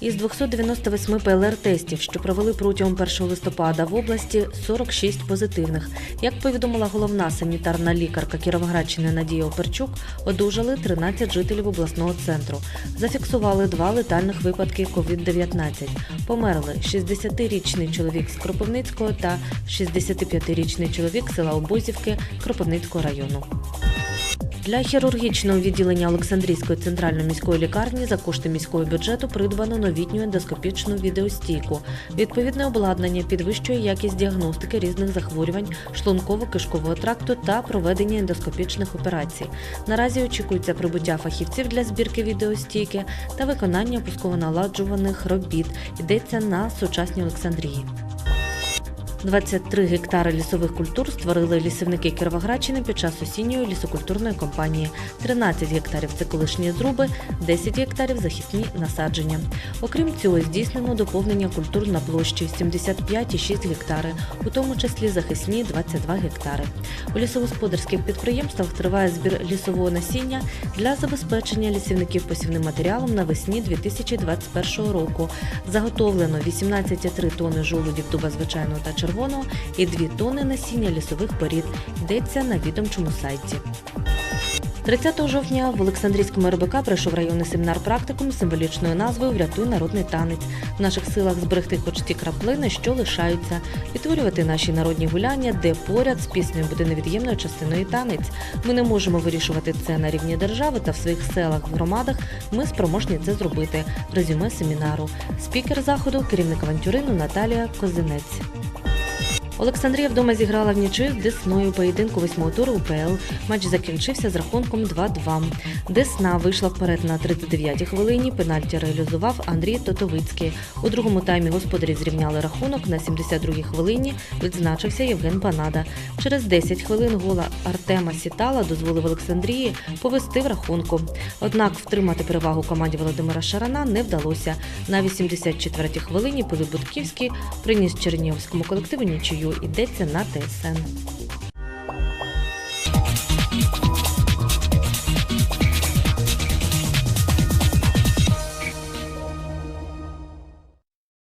Із 298 ПЛР-тестів, що провели протягом 1 листопада в області, 46 позитивних. Як повідомила головна санітарна лікарка Кіровоградщини Надія Оперчук, одужали 13 жителів обласного центру. Зафіксували два летальних випадки COVID-19. Померли 60-річний чоловік з Кропивницького та 65-річний чоловік села Обозівки Кропивницького району. Для хірургічного відділення Олександрійської центральної міської лікарні за кошти міського бюджету придбано новітню ендоскопічну відеостійку. Відповідне обладнання підвищує якість діагностики різних захворювань шлунково-кишкового тракту та проведення ендоскопічних операцій. Наразі очікується прибуття фахівців для збірки відеостійки та виконання пусково-наладжуваних робіт. Йдеться на сучасній Олександрії. 23 гектари лісових культур створили лісівники Кіровоградщини під час осінньої лісокультурної кампанії. 13 гектарів це колишні зруби, 10 гектарів захисні насадження. Окрім цього, здійснено доповнення культур на площі 75,6 гектари, у тому числі захисні 22 гектари. У лісогосподарських підприємствах триває збір лісового насіння для забезпечення лісівників посівним матеріалом навесні 2021 року. Заготовлено 18,3 тонни жолудів дуба звичайного та червоного і 2 тонни насіння лісових порід. Йдеться на відомчому сайті. 30 жовтня в Олександрійському РБК пройшов районний семінар практикум з символічною назвою Врятуй народний танець. В наших силах зберегти хоч ті краплини, що лишаються, відтворювати наші народні гуляння, де поряд з піснею буде невід'ємною частиною танець. Ми не можемо вирішувати це на рівні держави та в своїх селах, в громадах. Ми спроможні це зробити. Резюме семінару. Спікер заходу, керівник авантюрину Наталія Козинець. Олександрія вдома зіграла в нічию з Десною поєдинку восьмого туру УПЛ. Матч закінчився з рахунком 2-2. Десна вийшла вперед на 39-й хвилині. Пенальті реалізував Андрій Тотовицький. У другому таймі господарі зрівняли рахунок. На 72-й хвилині відзначився Євген Банада. Через 10 хвилин гола Артема Сітала дозволив Олександрії повести в рахунку. Однак втримати перевагу команді Володимира Шарана не вдалося. На 84-й хвилині Пилип Будківський приніс Чернігівському колективу нічию. Йдеться на ТСН.